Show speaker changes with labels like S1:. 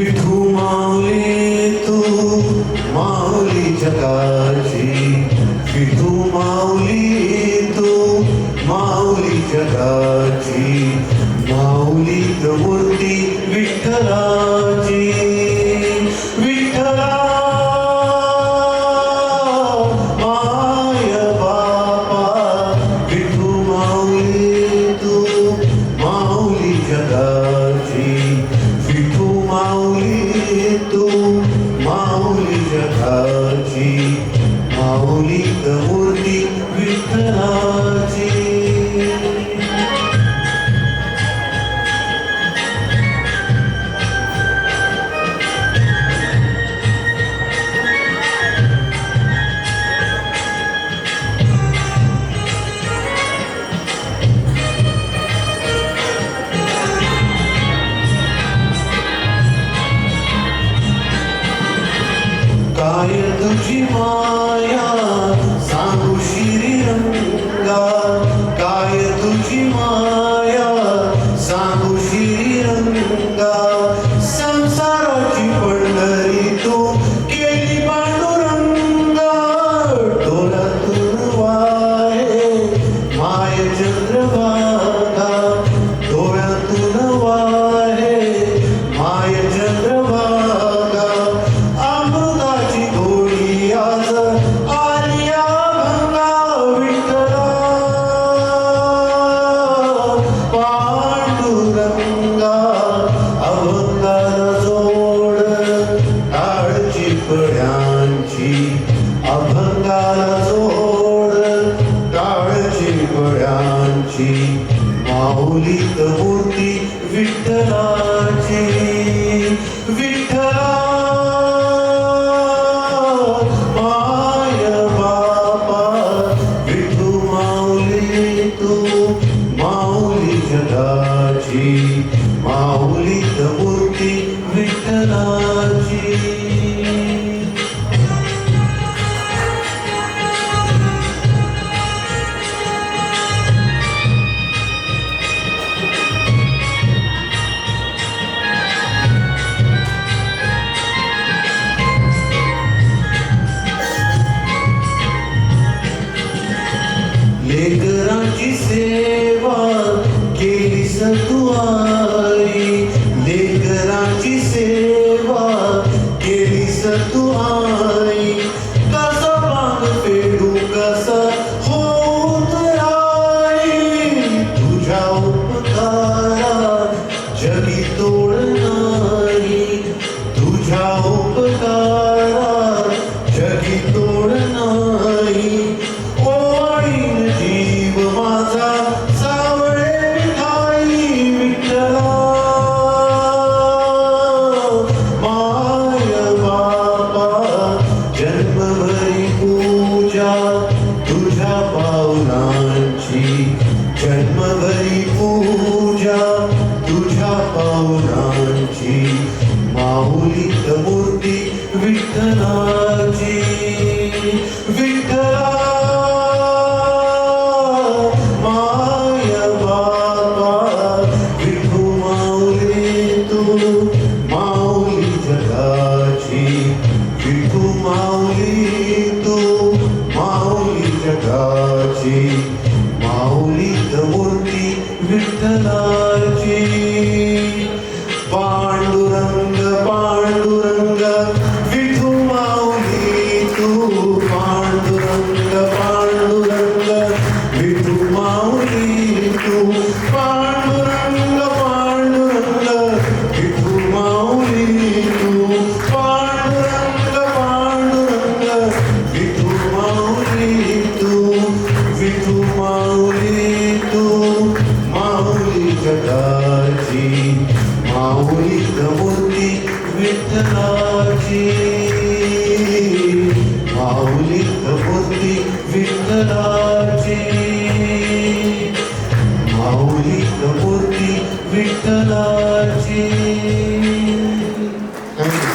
S1: विठू माऊली तू माऊली जगाची. विठू माऊली तू माऊली जगाची. माऊली प्रवृत्ती 안녕 सेवा केली सतुआरी लेकरांची सेवा केली सतुआरी Aydın Victor Archie, Maulik Murti, Victor Archie.